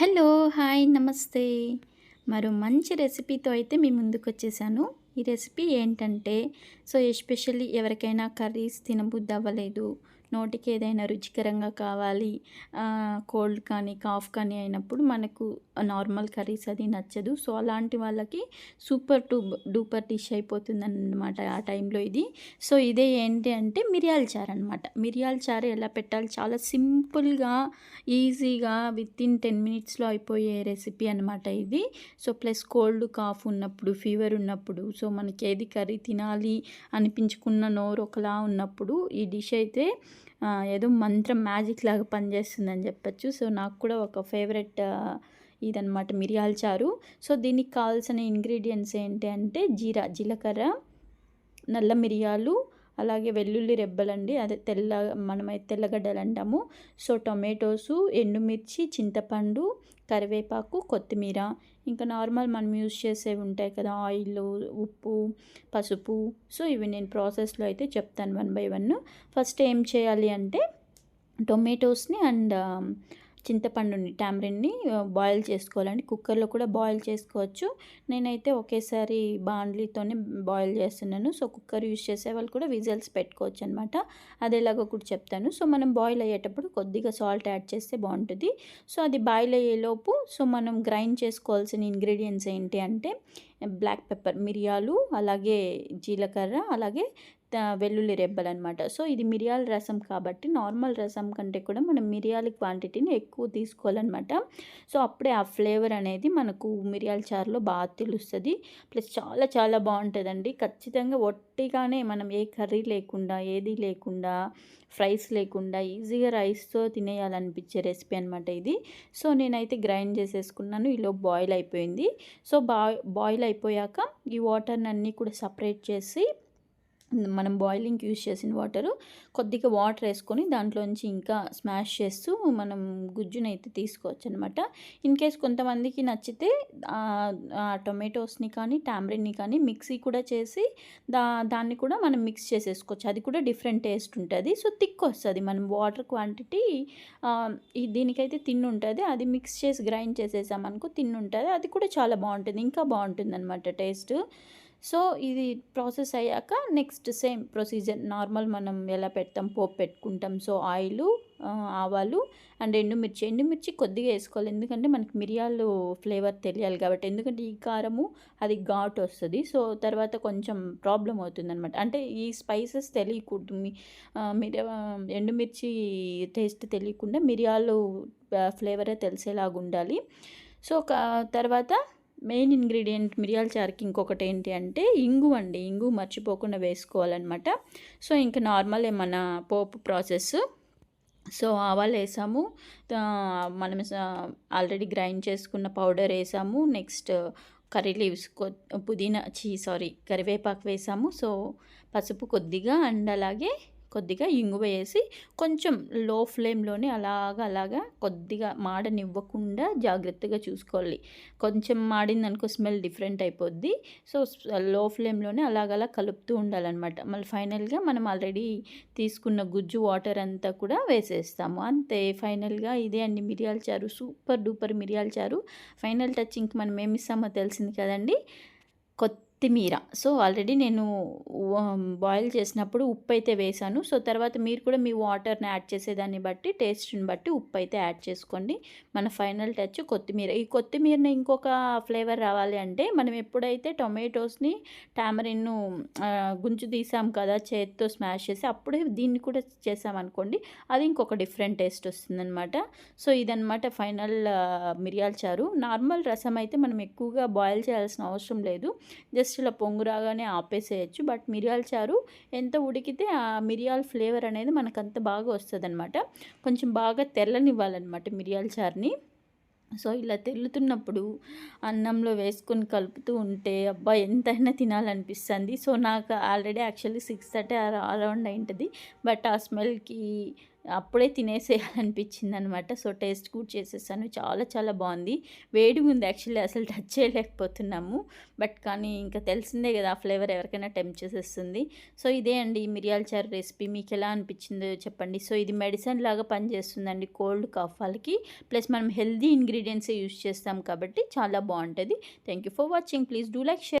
Hello hi నమస్తే. మరో మంచి రెసిపీతో అయితే మీ ముందుకు వచ్చేసాను ఈ రెసిపీ ఏంటంటే సో ఎస్పెషల్లీ ఎవరికైనా కర్రీస్ తినబుద్ధి అవ్వలేదు నోటికి ఏదైనా రుచికరంగా కావాలి కోల్డ్ కానీ కాఫ్ కానీ అయినప్పుడు మనకు నార్మల్ కర్రీస్ అది నచ్చదు. సో అలాంటి వాళ్ళకి సూపర్ టూ డూపర్ డిష్ అయిపోతుంది అనమాట ఆ టైంలో ఇది. సో ఇదే ఏంటి అంటే మిరియాల చారు అనమాట మిరియాల చారు ఎలా పెట్టాలి? చాలా సింపుల్గా ఈజీగా విత్ ఇన్ టెన్ మినిట్స్లో అయిపోయే రెసిపీ అనమాట ఇది. సో ప్లస్ కోల్డ్ కాఫ్ ఉన్నప్పుడు ఫీవర్ ఉన్నప్పుడు సో మనకి ఏది కర్రీ తినాలి అనిపించుకున్న నోరు ఒకలా ఉన్నప్పుడు ఈ డిష్ అయితే ఏదో మంత్రం మ్యాజిక్ లాగా పనిచేస్తుందని చెప్పచ్చు. సో నాకు కూడా ఒక ఫేవరెట్ ఇదనమాట మిరియాల చారు. సో దీనికి కావాల్సిన ఇంగ్రీడియంట్స్ ఏంటి అంటే జీరా జీలకర్ర నల్ల మిరియాలు అలాగే వెల్లుల్లి రెబ్బలండి అదే తెల్ల మనమైతే తెల్లగడ్డలు అంటాము సో టొమాటోసు ఎండుమిర్చి చింతపండు కరివేపాకు కొత్తిమీర. ఇంకా నార్మల్ మనం యూస్ చేసేవి ఉంటాయి కదా ఆయిల్ ఉప్పు పసుపు. సో ఇవి నేను ప్రాసెస్లో అయితే చెప్తాను వన్ బై వన్. ఫస్ట్ ఏం చేయాలి అంటే టొమాటోస్ని అండ్ చింతపండుని టామరిన్ని బాయిల్ చేసుకోవాలండి. కుక్కర్లో కూడా బాయిల్ చేసుకోవచ్చు. నేనైతే ఒకేసారి బాండ్లీతోనే బాయిల్ చేస్తున్నాను. సో కుక్కర్ యూజ్ చేసే వాళ్ళు కూడా విజల్స్ పెట్టుకోవచ్చు అనమాట అది ఎలాగో కూడా చెప్తాను. సో మనం బాయిల్ అయ్యేటప్పుడు కొద్దిగా సాల్ట్ యాడ్ చేస్తే బాగుంటుంది. సో అది బాయిల్ అయ్యేలోపు సో మనం గ్రైండ్ చేసుకోవాల్సిన ఇంగ్రీడియంట్స్ ఏంటి అంటే బ్లాక్ పెప్పర్ మిరియాలు అలాగే జీలకర్ర అలాగే వెల్లుల్లి రెబ్బలు అనమాట సో ఇది మిరియాల రసం కాబట్టి నార్మల్ రసం కంటే కూడా మనం మిరియాల క్వాంటిటీని ఎక్కువ తీసుకోవాలన్నమాట. సో అప్పుడే ఆ ఫ్లేవర్ అనేది మనకు మిరియాల చారులో బాగా తెలుస్తుంది. ప్లస్ చాలా చాలా బాగుంటుందండి. ఖచ్చితంగా ఒట్టిగానే మనం ఏ కర్రీ లేకుండా ఏది లేకుండా ఫ్రైస్ లేకుండా ఈజీగా రైస్తో తినేయాలనిపించే రెసిపీ అనమాట ఇది. సో నేనైతే గ్రైండ్ చేసేసుకున్నాను. ఈలో బాయిల్ అయిపోయింది. సో బా బాయిల్ అయిపోయాక ఈ వాటర్ని అన్నీ కూడా సపరేట్ చేసి మనం బాయిలింగ్కి యూస్ చేసిన వాటరు కొద్దిగా వాటర్ వేసుకొని దాంట్లోంచి ఇంకా స్మాష్ చేస్తూ మనం గుజ్జునైతే తీసుకోవచ్చు అనమాట ఇన్ కేస్ కొంతమందికి నచ్చితే ఆ, టొమాటోస్ని కానీ టామ్రిన్ని కానీ మిక్సీ కూడా చేసి దా దాన్ని కూడా మనం మిక్స్ చేసేసుకోవచ్చు. అది కూడా డిఫరెంట్ టేస్ట్ ఉంటుంది. సో థిక్ వస్తుంది. మనం వాటర్ క్వాంటిటీ దీనికైతే తిన్ను ఉంటుంది. అది మిక్స్ చేసి గ్రైండ్ చేసేసామనుకో తిన్ ఉంటుంది. అది కూడా చాలా బాగుంటుంది. ఇంకా బాగుంటుంది అనమాట టేస్ట్. సో ఇది ప్రాసెస్ అయ్యాక నెక్స్ట్ సేమ్ ప్రొసీజర్ నార్మల్ మనం ఎలా పెడతాం? పోపు పెట్టుకుంటాం. సో ఆయిల్ ఆవాలు అండ్ ఎండుమిర్చి. ఎండుమిర్చి కొద్దిగా వేసుకోవాలి. ఎందుకంటే మనకి మిరియాలు ఫ్లేవర్ తెలియాలి కాబట్టి. ఎందుకంటే ఈ కారము అది ఘాట్ వస్తుంది. సో తర్వాత కొంచెం ప్రాబ్లం అవుతుంది అనమాట అంటే ఈ స్పైసెస్ తెలియకూడదు. మీ మిరియా మిరి ఎండుమిర్చి టేస్ట్ తెలియకుండా మిరియాలు ఫ్లేవరే తెలిసేలాగా ఉండాలి. సో తర్వాత మెయిన్ ఇంగ్రీడియంట్ మిరియాల చారుకి ఇంకొకటి ఏంటి అంటే ఇంగు అండి. ఇంగు మర్చిపోకుండా వేసుకోవాలన్నమాట. సో ఇంకా నార్మల్ మన పోపు ప్రాసెస్. సో ఆవాలు వేసాము. మనం ఆల్రెడీ గ్రైండ్ చేసుకున్న పౌడర్ వేసాము. నెక్స్ట్ కర్రీ లీవ్స్ కొ పుదీనా చీ సారీ కరివేపాకు వేసాము. సో పసుపు కొద్దిగా అండ్ అలాగే కొద్దిగా ఇంగువ వేసి కొంచెం లో ఫ్లేమ్లోనే అలాగా అలాగా కొద్దిగా మాడనివ్వకుండా జాగ్రత్తగా చూసుకోవాలి. కొంచెం మాడిందనుకో స్మెల్ డిఫరెంట్ అయిపోద్ది. సో లో ఫ్లేమ్లోనే అలాగలా కలుపుతూ ఉండాలన్నమాట. మళ్ళీ ఫైనల్గా మనం ఆల్రెడీ తీసుకున్న గుజ్జు వాటర్ అంతా కూడా వేసేస్తాము. అంతే ఫైనల్గా ఇదే అండి మిరియాల చారు. సూపర్ డూపర్ మిరియాల చారు. ఫైనల్ టచ్ ఇంక మనం ఏమి ఇస్తామో తెలిసింది కదండి? కొత్తిమీర. సో ఆల్రెడీ నేను బాయిల్ చేసినప్పుడు ఉప్పు అయితే వేసాను. సో తర్వాత మీరు కూడా మీ వాటర్ని యాడ్ చేసేదాన్ని బట్టి టేస్ట్ని బట్టి ఉప్పు అయితే యాడ్ చేసుకోండి. మన ఫైనల్ టచ్ కొత్తిమీర. ఈ కొత్తిమీరని ఇంకొక ఫ్లేవర్ రావాలి అంటే మనం ఎప్పుడైతే టొమాటోస్ని టామరిన్ను గుంజు తీసాం కదా చేతితో స్మాష్ చేసి అప్పుడే దీన్ని కూడా చేసామనుకోండి అది ఇంకొక డిఫరెంట్ టేస్ట్ వస్తుందన్నమాట. సో ఇదనమాట ఫైనల్ మిరియాల చారు. నార్మల్ రసం అయితే మనం ఎక్కువగా బాయిల్ చేయాల్సిన అవసరం లేదు. జస్ట్ ఇలా పొంగు రాగానే ఆపేసేయచ్చు. బట్ మిరియాల చారు ఎంత ఉడికితే ఆ మిరియాల ఫ్లేవర్ అనేది మనకు అంత బాగా వస్తుంది కొంచెం బాగా తెల్లనివ్వాలన్నమాట మిరియాల చారుని. సో ఇలా తెల్లుతున్నప్పుడు అన్నంలో వేసుకొని కలుపుతూ ఉంటే అబ్బా! ఎంతైనా తినాలనిపిస్తుంది. సో నాకు already actually six thirty around అయింటుంది. But ఆ స్మెల్కి అప్పుడే తినేసేయాలనిపించింది అనమాట సో టేస్ట్ కూడా చేసేసాను. చాలా చాలా బాగుంది. వేడి ఉంది యాక్చువల్లీ. అసలు టచ్ చేయలేకపోతున్నాము. బట్ కానీ ఇంకా తెలిసిందే కదా ఆ ఫ్లేవర్ ఎవరికైనా టెంప్ చేసేస్తుంది. సో ఇదే అండి మిరియాల చారు రెసిపీ. మీకు ఎలా అనిపించిందో చెప్పండి. సో ఇది మెడిసిన్ లాగా పనిచేస్తుందండి కోల్డ్ కాఫ్ వాళ్ళకి. ప్లస్ మనం హెల్దీ ఇంగ్రీడియంట్సే యూస్ చేస్తాం కాబట్టి చాలా బాగుంటుంది. Thank you for watching. Please do like share